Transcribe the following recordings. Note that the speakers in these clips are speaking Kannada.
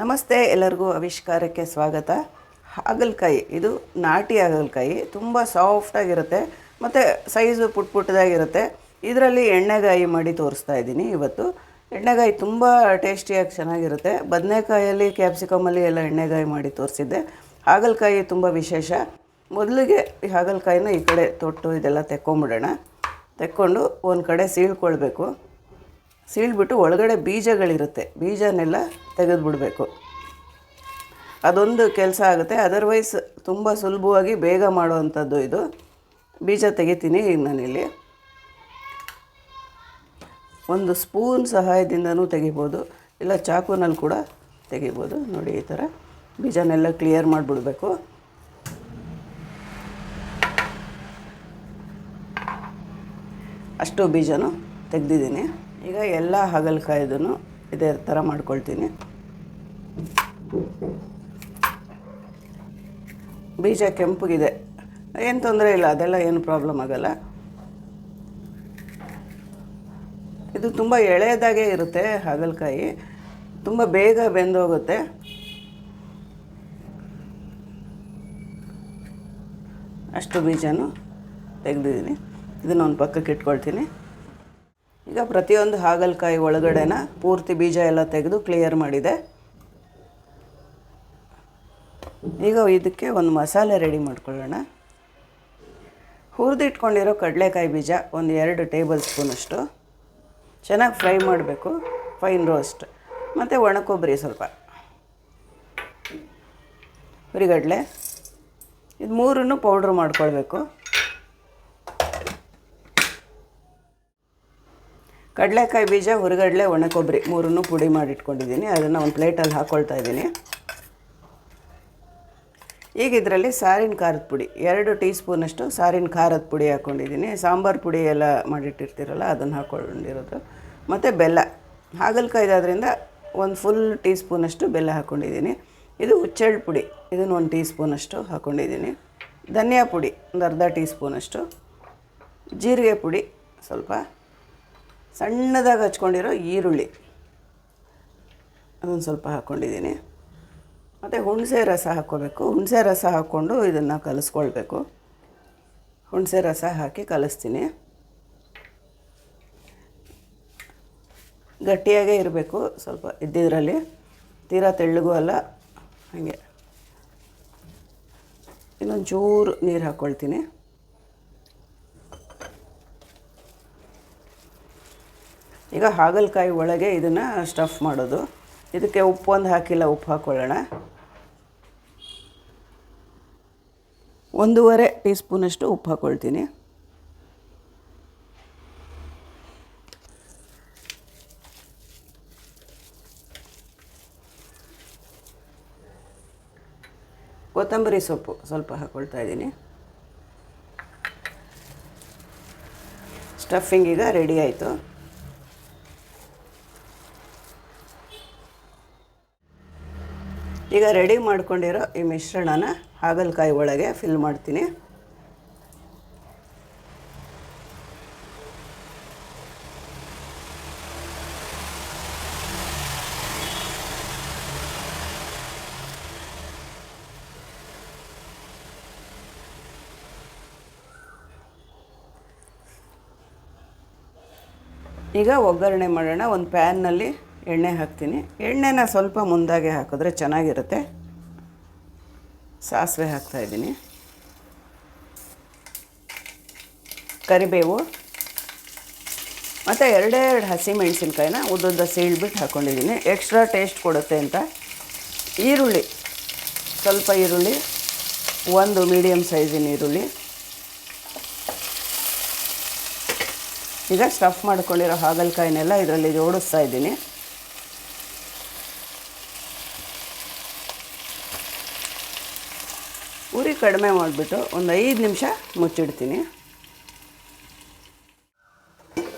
ನಮಸ್ತೆ ಎಲ್ಲರಿಗೂ ಆವಿಷ್ಕಾರಕ್ಕೆ ಸ್ವಾಗತ. ಹಾಗಲಕಾಯಿ ಇದು ನಾಟಿ ಹಾಗಲಕಾಯಿ ತುಂಬ ಸಾಫ್ಟಾಗಿರುತ್ತೆ ಮತ್ತು ಸೈಜು ಪುಟ್ ಪುಟ್ಟದಾಗಿರುತ್ತೆ ಇದರಲ್ಲಿ ಎಣ್ಣೆಗಾಯಿ ಮಾಡಿ ತೋರಿಸ್ತಾ ಇದ್ದೀನಿ ಇವತ್ತು. ಎಣ್ಣೆಗಾಯಿ ತುಂಬ ಟೇಸ್ಟಿಯಾಗಿ ಚೆನ್ನಾಗಿರುತ್ತೆ. ಬದನೆಕಾಯಲ್ಲಿ ಕ್ಯಾಪ್ಸಿಕಮಲ್ಲಿ ಎಲ್ಲ ಎಣ್ಣೆಗಾಯಿ ಮಾಡಿ ತೋರಿಸಿದ್ದೆ. ಹಾಗಲಕಾಯಿ ತುಂಬ ವಿಶೇಷ. ಮೊದಲಿಗೆ ಈ ಹಾಗಲಕಾಯಿನ ಈ ಕಡೆ ತೊಟ್ಟು ಇದೆಲ್ಲ ತೆಕ್ಕೊಂಬಿಡೋಣ. ತೆಕ್ಕೊಂಡು ಒಂದು ಕಡೆ ಸೀಳ್ಕೊಳ್ಬೇಕು. ಸೀಳ್ಬಿಟ್ಟು ಒಳಗಡೆ ಬೀಜಗಳಿರುತ್ತೆ. ಬೀಜನೆಲ್ಲ ತೆಗೆದುಬಿಡಬೇಕು. ಅದೊಂದು ಕೆಲಸ ಆಗುತ್ತೆ. ಅದರ್ವೈಸ್ ತುಂಬ ಸುಲಭವಾಗಿ ಬೇಗ ಮಾಡುವಂಥದ್ದು ಇದು. ಬೀಜ ತೆಗಿತೀನಿ ಈಗ ನಾನಿಲ್ಲಿ. ಒಂದು ಸ್ಪೂನ್ ಸಹಾಯದಿಂದನೂ ತೆಗಿಬೋದು. ಇಲ್ಲ ಚಾಕುನಲ್ಲಿ ಕೂಡ ತೆಗಿಬೋದು. ನೋಡಿ ಈ ಥರ ಬೀಜನೆಲ್ಲ ಕ್ಲಿಯರ್ ಮಾಡಿಬಿಡ್ಬೇಕು. ಅಷ್ಟು ಬೀಜನೂ ತೆಗೆದಿದ್ದೀನಿ. ಈಗ ಎಲ್ಲ ಹಾಗಲಕಾಯ್ದು ಇದೇ ಥರ ಮಾಡ್ಕೊಳ್ತೀನಿ. ಬೀಜ ಕೆಂಪಗಿದೆ. ಏನು ತೊಂದರೆ ಇಲ್ಲ, ಅದೆಲ್ಲ ಏನು ಪ್ರಾಬ್ಲಮ್ ಆಗಲ್ಲ. ಇದು ತುಂಬ ಎಳೆಯದಾಗೆ ಇರುತ್ತೆ ಹಾಗಲಕಾಯಿ ತುಂಬ ಬೇಗ ಬೆಂದೋಗುತ್ತೆ. ಅಷ್ಟು ಬೀಜನೂ ತೆಗೆದಿದ್ದೀನಿ. ಇದನ್ನ ಒಂದು ಪಕ್ಕಕ್ಕೆ ಇಟ್ಕೊಳ್ತೀನಿ. ಈಗ ಪ್ರತಿಯೊಂದು ಹಾಗಲಕಾಯಿ ಒಳಗಡೆನ ಪೂರ್ತಿ ಬೀಜ ಎಲ್ಲ ತೆಗೆದು ಕ್ಲಿಯರ್ ಮಾಡಿದೆ. ಈಗ ಇದಕ್ಕೆ ಒಂದು ಮಸಾಲೆ ರೆಡಿ ಮಾಡ್ಕೊಳ್ಳೋಣ. ಹುರಿದಿಟ್ಕೊಂಡಿರೋ ಕಡಲೆಕಾಯಿ ಬೀಜ ಒಂದು ಎರಡು ಟೇಬಲ್ ಸ್ಪೂನಷ್ಟು ಚೆನ್ನಾಗಿ ಫ್ರೈ ಮಾಡಬೇಕು. ಫೈನ್ ರೋಸ್ಟ್ ಮತ್ತು ಒಣ ಕೊಬ್ಬರಿ ಸ್ವಲ್ಪ. ಹುರಿಗಡಲೆ. ಇದು ಮೂರನ್ನು ಪೌಡ್ರ್ ಮಾಡ್ಕೊಳ್ಬೇಕು. ಕಡಲೆಕಾಯಿ ಬೀಜ, ಹುರಿಗಡಲೆ ಒಣ ಕೊಬ್ಬರಿ ಮೂರನ್ನು ಪುಡಿ ಮಾಡಿಟ್ಕೊಂಡಿದ್ದೀನಿ. ಅದನ್ನು ಒಂದು ಪ್ಲೇಟಲ್ಲಿ ಹಾಕ್ಕೊಳ್ತಾ ಇದ್ದೀನಿ. ಈಗ ಇದರಲ್ಲಿ ಸಾರಿನ ಖಾರದ ಪುಡಿ, ಎರಡು ಟೀ ಸ್ಪೂನಷ್ಟು ಸಾರಿನ ಖಾರದ ಪುಡಿ ಹಾಕ್ಕೊಂಡಿದ್ದೀನಿ ಸಾಂಬಾರು ಪುಡಿ ಎಲ್ಲ ಮಾಡಿಟ್ಟಿರ್ತೀರಲ್ಲ, ಅದನ್ನು ಹಾಕ್ಕೊಂಡಿರೋದು ಮತ್ತು ಬೆಲ್ಲ, ಹಾಗಲಕಾಯ್ದಾದ್ರಿಂದ ಒಂದು ಫುಲ್ ಟೀ ಸ್ಪೂನಷ್ಟು ಬೆಲ್ಲ ಹಾಕ್ಕೊಂಡಿದ್ದೀನಿ ಇದು ಹುಚ್ಚೆಳ್ಳು ಪುಡಿ, ಇದನ್ನು ಒಂದು ಟೀ ಸ್ಪೂನಷ್ಟು ಹಾಕ್ಕೊಂಡಿದ್ದೀನಿ ಧನಿಯಾ ಪುಡಿ, ಒಂದು ಅರ್ಧ ಟೀ ಸ್ಪೂನಷ್ಟು ಜೀರಿಗೆ ಪುಡಿ ಸ್ವಲ್ಪ. ಸಣ್ಣದಾಗಿ ಹಚ್ಕೊಂಡಿರೋ ಈರುಳ್ಳಿ. ಅದೊಂದು ಸ್ವಲ್ಪ ಹಾಕ್ಕೊಂಡಿದ್ದೀನಿ. ಮತ್ತು ಹುಣಸೆ ರಸ ಹಾಕ್ಕೋಬೇಕು. ಹುಣಸೆ ರಸ ಹಾಕ್ಕೊಂಡು ಇದನ್ನು ಕಲಿಸ್ಕೊಳ್ಬೇಕು. ಹುಣಸೆ ರಸ ಹಾಕಿ ಕಲಿಸ್ತೀನಿ. ಗಟ್ಟಿಯಾಗೇ ಇರಬೇಕು ಸ್ವಲ್ಪ ಇದ್ದಿದ್ರಲ್ಲಿ. ತೀರಾ ತೆಳ್ಳಗೂ ಅಲ್ಲ. ಹಾಗೆ. ಇನ್ನೊಂದು ಚೂರು ನೀರು ಹಾಕ್ಕೊಳ್ತೀನಿ. ಈಗ ಹಾಗಲಕಾಯಿ ಒಳಗೆ ಇದನ್ನು ಸ್ಟಫ್ ಮಾಡೋದು. ಇದಕ್ಕೆ ಉಪ್ಪು ಒಂದು ಹಾಕಿಲ್ಲ, ಉಪ್ಪು ಹಾಕ್ಕೊಳ್ಳೋಣ ಒಂದೂವರೆ ಟೀ ಸ್ಪೂನಷ್ಟು ಉಪ್ಪು ಹಾಕ್ಕೊಳ್ತೀನಿ ಕೊತ್ತಂಬರಿ ಸೊಪ್ಪು ಸ್ವಲ್ಪ ಹಾಕ್ಕೊಳ್ತಾ ಇದ್ದೀನಿ. ಸ್ಟಫಿಂಗ್ ಈಗ ರೆಡಿ ಆಯಿತು. ಈಗ ರೆಡಿ ಮಾಡ್ಕೊಂಡಿರೋ ಈ ಮಿಶ್ರಣನ ಹಾಗಲಕಾಯಿ ಒಳಗೆ ಫಿಲ್ ಮಾಡ್ತೀನಿ. ಈಗ ಒಗ್ಗರಣೆ ಮಾಡೋಣ. ಒಂದು ಪ್ಯಾನ್ನಲ್ಲಿ ಎಣ್ಣೆ ಹಾಕ್ತೀನಿ. ಎಣ್ಣೆನ ಸ್ವಲ್ಪ ಮುಂದಾಗೆ ಹಾಕಿದ್ರೆ ಚೆನ್ನಾಗಿರುತ್ತೆ. ಸಾಸಿವೆ ಹಾಕ್ತಾಯಿದ್ದೀನಿ ಕರಿಬೇವು. ಮತ್ತು ಎರಡೇ ಎರಡು ಹಸಿ ಮೆಣಸಿನ್ಕಾಯಿನ ಉದ್ದುದ್ದ ಸೀಳ್ಬಿಟ್ಟು ಹಾಕ್ಕೊಂಡಿದ್ದೀನಿ ಎಕ್ಸ್ಟ್ರಾ ಟೇಸ್ಟ್ ಕೊಡುತ್ತೆ ಅಂತ. ಈರುಳ್ಳಿ. ಸ್ವಲ್ಪ ಈರುಳ್ಳಿ. ಒಂದು ಮೀಡಿಯಮ್ ಸೈಜಿನ ಈರುಳ್ಳಿ. ಈಗ ಸ್ಟಫ್ ಮಾಡ್ಕೊಂಡಿರೋ ಹಾಗಲಕಾಯಿನೆಲ್ಲ ಇದರಲ್ಲಿ ಜೋಡಿಸ್ತಾ ಇದ್ದೀನಿ. ಕಡಿಮೆ ಮಾಡಿಬಿಟ್ಟು ಒಂದು ಐದು ನಿಮಿಷ ಮುಚ್ಚಿಡ್ತೀನಿ.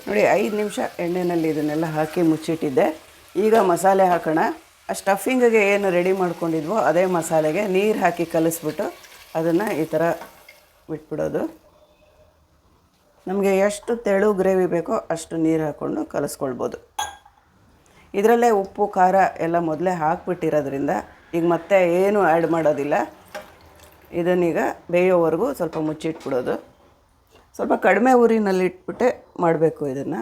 ನೋಡಿ, ಐದು ನಿಮಿಷ ಎಣ್ಣೆಯಲ್ಲಿ ಇದನ್ನೆಲ್ಲ ಹಾಕಿ ಮುಚ್ಚಿಟ್ಟಿದ್ದೆ. ಈಗ ಮಸಾಲೆ ಹಾಕೋಣ. ಆ ಸ್ಟಫಿಂಗಿಗೆ ಏನು ರೆಡಿ ಮಾಡ್ಕೊಂಡಿದ್ವೋ ಅದೇ ಮಸಾಲೆಗೆ ನೀರು ಹಾಕಿ ಕಲಿಸ್ಬಿಟ್ಟು ಅದನ್ನು ಈ ಥರ ಬಿಟ್ಬಿಡೋದು. ನಮಗೆ ಎಷ್ಟು ತೆಳು ಗ್ರೇವಿ ಬೇಕೋ ಅಷ್ಟು ನೀರು ಹಾಕ್ಕೊಂಡು ಕಲಿಸ್ಕೊಳ್ಬೋದು. ಇದರಲ್ಲೇ ಉಪ್ಪು, ಖಾರ ಎಲ್ಲ ಮೊದಲೇ ಹಾಕ್ಬಿಟ್ಟಿರೋದ್ರಿಂದ ಈಗ ಮತ್ತೆ ಏನು ಆ್ಯಡ್ ಮಾಡೋದಿಲ್ಲ. ಇದನ್ನೀಗ ಬೇಯೋವರೆಗೂ ಸ್ವಲ್ಪ ಮುಚ್ಚಿಟ್ಬಿಡೋದು. ಸ್ವಲ್ಪ ಕಡಿಮೆ ಊರಿನಲ್ಲಿ ಇಟ್ಬಿಟ್ಟೆ ಮಾಡಬೇಕು ಇದನ್ನು.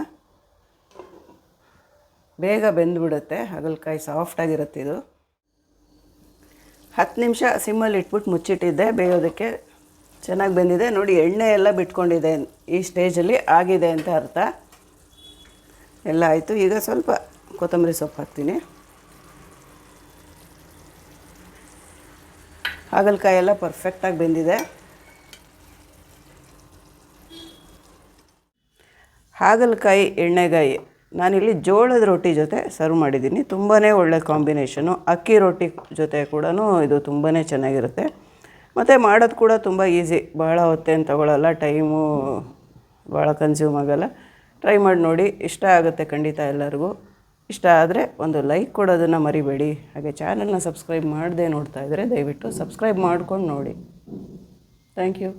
ಬೇಗ ಬೆಂದುಬಿಡುತ್ತೆ, ಹಾಗಲಕಾಯಿ ಸಾಫ್ಟಾಗಿರುತ್ತೆ ಇದು. ಹತ್ತು ನಿಮಿಷ ಸಿಮ್ಮಲ್ಲಿ ಇಟ್ಬಿಟ್ಟು ಮುಚ್ಚಿಟ್ಟಿದ್ದೆ, ಬೇಯೋದಕ್ಕೆ ಚೆನ್ನಾಗಿ ಬೆಂದಿದೆ. ನೋಡಿ ಎಣ್ಣೆ ಎಲ್ಲ ಬಿಟ್ಕೊಂಡಿದೆ ಈ ಸ್ಟೇಜಲ್ಲಿ, ಆಗಿದೆ ಅಂತ ಅರ್ಥ. ಎಲ್ಲ ಆಯಿತು. ಈಗ ಸ್ವಲ್ಪ ಕೊತ್ತಂಬರಿ ಸೊಪ್ಪು ಹಾಕ್ತೀನಿ. ಹಾಗಲಕಾಯಿ ಎಲ್ಲ ಪರ್ಫೆಕ್ಟಾಗಿ ಬೆಂದಿದೆ. ಹಾಗಲಕಾಯಿ, ಎಣ್ಣೆಗಾಯಿ. ನಾನಿಲ್ಲಿ ಜೋಳದ ರೊಟ್ಟಿ ಜೊತೆ ಸರ್ವ್ ಮಾಡಿದ್ದೀನಿ. ತುಂಬಾ ಒಳ್ಳೆ ಕಾಂಬಿನೇಷನು ಅಕ್ಕಿ ರೊಟ್ಟಿ ಜೊತೆ ಕೂಡ ಇದು ತುಂಬಾ ಚೆನ್ನಾಗಿರುತ್ತೆ. ಮತ್ತು ಮಾಡೋದು ಕೂಡ ತುಂಬ ಈಸಿ ಭಾಳ ಹೊತ್ತೇನು ತಗೊಳ್ಳಲ್ಲ ಟೈಮು ಭಾಳ ಕನ್ಸ್ಯೂಮ್ ಆಗೋಲ್ಲ. ಟ್ರೈ ಮಾಡಿ ನೋಡಿ. ಇಷ್ಟ ಆಗುತ್ತೆ ಖಂಡಿತ ಎಲ್ಲರಿಗೂ. ಇಷ್ಟ ಆದರೆ ಒಂದು ಲೈಕ್ ಕೊಡೋದನ್ನು ಮರಿಬೇಡಿ. ಹಾಗೆ ಚಾನಲ್ನ ಸಬ್ಸ್ಕ್ರೈಬ್ ಮಾಡದೆ ನೋಡ್ತಾ ಇದ್ದರೆ ದಯವಿಟ್ಟು ಸಬ್ಸ್ಕ್ರೈಬ್ ಮಾಡ್ಕೊಂಡು ನೋಡಿ. Thank you